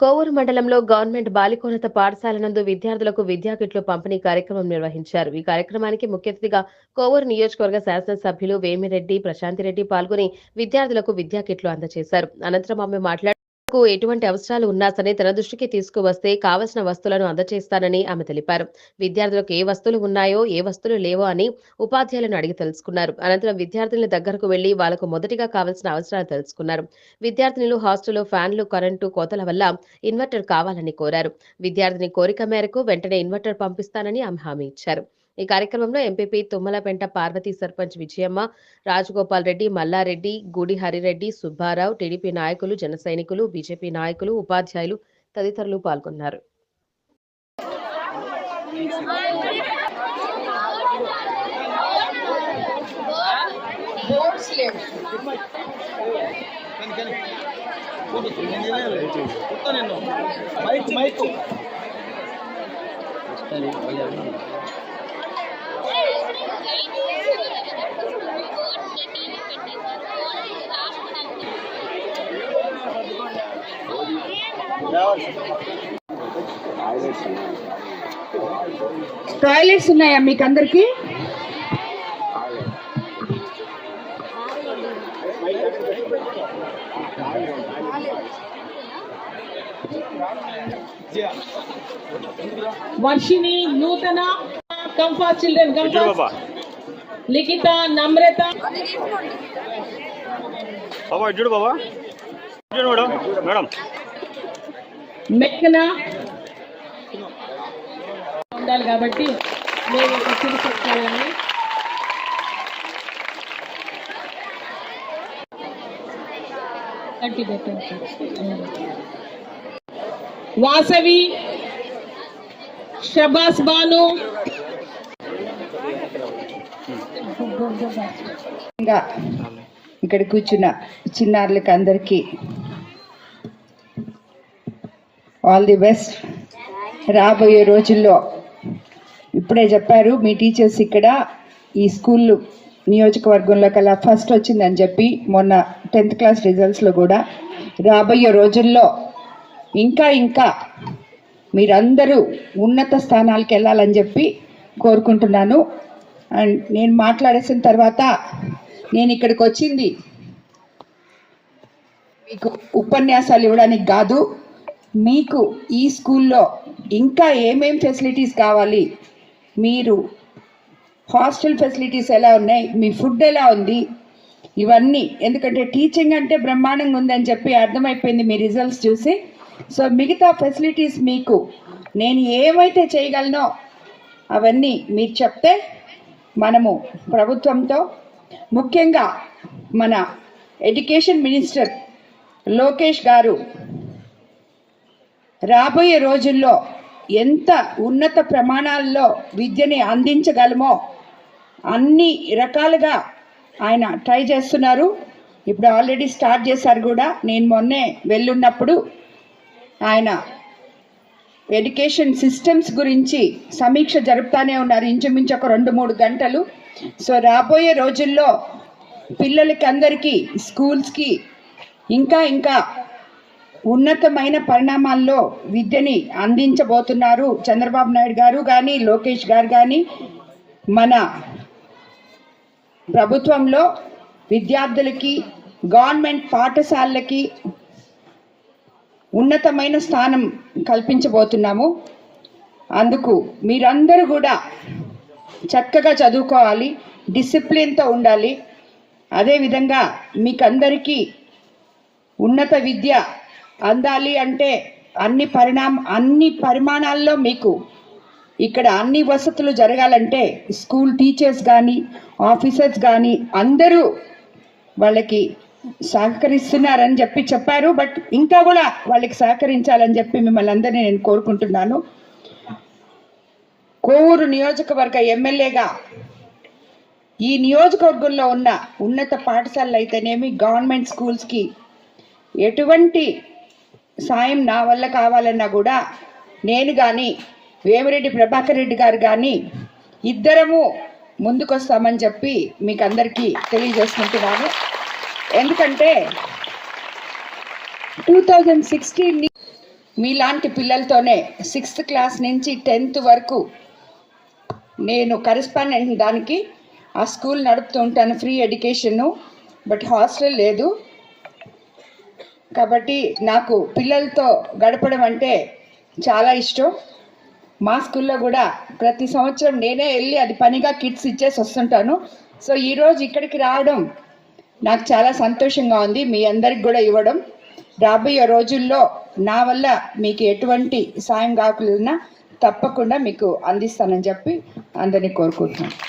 కోవూరు మండలంలో గవర్నమెంట్ బాలికోన్నత పాఠశాల నందు విద్యార్థులకు విద్యా కిట్లు పంపిణీ కార్యక్రమం నిర్వహించారు. ఈ కార్యక్రమానికి ముఖ్య అతిథిగా కోవూరు నియోజకవర్గ శాసనసభ్యులు వేమిరెడ్డి ప్రశాంతిరెడ్డి పాల్గొని విద్యార్థులకు విద్యా కిట్లు అందజేశారు. అనంతరం ఆమె మాట్లాడుతూ ఎటువంటి అవసరాలు ఉన్నా సరే తన దృష్టికి తీసుకువస్తే కావలసిన వస్తువులను అందజేస్తానని ఆమె తెలిపారు. విద్యార్థులకు ఏ వస్తువులు ఉన్నాయో ఏ వస్తువులు లేవో అని ఉపాధ్యాయులను అడిగి తెలుసుకున్నారు. అనంతరం విద్యార్థుల దగ్గరకు వెళ్ళి వాళ్ళకు మొదటిగా కావాల్సిన అవసరాలు తెలుసుకున్నారు. విద్యార్థినులు హాస్టల్లో ఫ్యాన్లు కరెంటు కోతల వల్ల ఇన్వర్టర్ కావాలని కోరారు. విద్యార్థిని కోరిక మేరకు వెంటనే ఇన్వర్టర్ పంపిస్తానని ఆమె హామీ ఇచ్చారు. ఈ కార్యక్రమంలో ఎంపీపీ తుమ్మలపెంట పార్వతీ సర్పంచ్ విజయమ్మ రాజగోపాల్ రెడ్డి మల్లారెడ్డి గుడి హరిరెడ్డి సుబ్బారావు టీడీపీ నాయకులు జన సైనికులు బీజేపీ నాయకులు ఉపాధ్యాయులు తదితరులు పాల్గొన్నారు. మైక్ మైక్ టాయిలెట్స్ ఉన్నాయా మీకు అందరికి వర్షిణి నూతన comfort children comfort Likhitha Namratha బాబా ఇటు చూడు బాబా ఇటు చూడు మేడం మేడం మెక్కన ఉండాలి కాబట్టి నేను ఇప్పుడు చెప్తానని వాసవి షబాస్ బాను. ఇంకా ఇక్కడ కూర్చున్న చిన్నారులకి అందరికీ ఆల్ ది బెస్ట్. రాబోయే రోజుల్లో ఇప్పుడే చెప్పారు మీ టీచర్స్ ఇక్కడ ఈ స్కూల్ నియోజకవర్గంలో కల్లా ఫస్ట్ వచ్చిందని చెప్పి మొన్న టెన్త్ క్లాస్ రిజల్ట్స్లో కూడా. రాబోయే రోజుల్లో ఇంకా ఇంకా మీరందరూ ఉన్నత స్థానాలకు వెళ్ళాలని చెప్పి కోరుకుంటున్నాను. అండ్ నేను మాట్లాడేసిన తర్వాత నేను ఇక్కడికి వచ్చింది. మీకు ఉపన్యాసాలు ఇవ్వడానికి కాదు. మీకు ఈ స్కూల్లో ఇంకా ఏమేం ఫెసిలిటీస్ కావాలి? మీరు హాస్టల్ ఫెసిలిటీస్ ఎలా ఉన్నాయి? మీ ఫుడ్ ఎలా ఉంది? ఇవన్నీ. ఎందుకంటే టీచింగ్ అంటే బ్రహ్మాండంగా ఉందని చెప్పి అర్థమైపోయింది మీ రిజల్ట్స్ చూసి. సో మిగతా ఫెసిలిటీస్ మీకు నేను ఏమైతే చేయగలనో అవన్నీ మీరు చెప్తే మనము ప్రభుత్వంతో ముఖ్యంగా మన ఎడ్యుకేషన్ మినిస్టర్ లోకేష్ గారు రాబోయే రోజుల్లో ఎంత ఉన్నత ప్రమాణాల్లో విద్యని అందించగలమో అన్ని రకాలుగా ఆయన ట్రై చేస్తున్నారు. ఇప్పుడు ఆల్రెడీ స్టార్ట్ చేశారు కూడా. నేను మొన్నే వెళ్ళున్నప్పుడు ఆయన ఎడ్యుకేషన్ సిస్టమ్స్ గురించి సమీక్ష జరుపుతానే ఉన్నారు. ఇంచుమించు ఒక రెండు మూడు గంటలు. సో రాబోయే రోజుల్లో పిల్లలకి అందరికీ స్కూల్స్కి ఇంకా ఇంకా ఉన్నతమైన పరిణామాల్లో విద్యని అందించబోతున్నారు చంద్రబాబు నాయుడు గారు కానీ లోకేష్ గారు కానీ మన ప్రభుత్వంలో విద్యార్థులకి గవర్నమెంట్ పాఠశాలలకి ఉన్నతమైన స్థానం కల్పించబోతున్నాము. అందుకు మీరందరూ కూడా చక్కగా చదువుకోవాలి డిసిప్లిన్తో ఉండాలి. అదేవిధంగా మీకందరికీ ఉన్నత విద్య అందాలి అంటే అన్ని పరిణామ అన్ని పరిమాణాల్లో మీకు ఇక్కడ అన్ని వసతులు జరగాలంటే స్కూల్ టీచర్స్ కానీ ఆఫీసర్స్ కానీ అందరూ వాళ్ళకి సహకరిస్తున్నారని చెప్పి చెప్పారు. బట్ ఇంకా కూడా వాళ్ళకి సహకరించాలని చెప్పి మిమ్మల్ని అందరినీ నేను కోరుకుంటున్నాను. కోవూరు నియోజకవర్గ ఎమ్మెల్యేగా ఈ నియోజకవర్గంలో ఉన్న ఉన్నత పాఠశాలలు అయితేనేమి గవర్నమెంట్ స్కూల్స్కి ఎటువంటి సాయం నా వల్ల కావాలన్నా కూడా నేను కానీ వేమిరెడ్డి ప్రభాకర్ రెడ్డి గారు కానీ ఇద్దరము ముందుకొస్తామని చెప్పి మీకు అందరికీ తెలియజేసుకుంటున్నాను. ఎందుకంటే టూ థౌజండ్ సిక్స్టీన్ మీలాంటి పిల్లలతోనే సిక్స్త్ క్లాస్ నుంచి టెన్త్ వరకు నేను కరెస్పాండెంట్ దానికి ఆ స్కూల్ నడుపుతూ ఉంటాను ఫ్రీ ఎడ్యుకేషను బట్ హాస్టల్ లేదు. కాబట్టి నాకు పిల్లలతో గడపడం అంటే చాలా ఇష్టం. మా స్కూల్లో కూడా ప్రతి సంవత్సరం నేనే వెళ్ళి అది పనిగా కిట్స్ ఇచ్చేసి వస్తుంటాను. సో ఈరోజు ఇక్కడికి రావడం నాకు చాలా సంతోషంగా ఉంది. మీ అందరికి కూడా ఇవ్వడం. రాబోయే రోజుల్లో నా వల్ల మీకు ఎటువంటి సాయం కాకుండా తప్పకుండా మీకు అందిస్తానని చెప్పి అందరినీ కోరుకుంటున్నాను.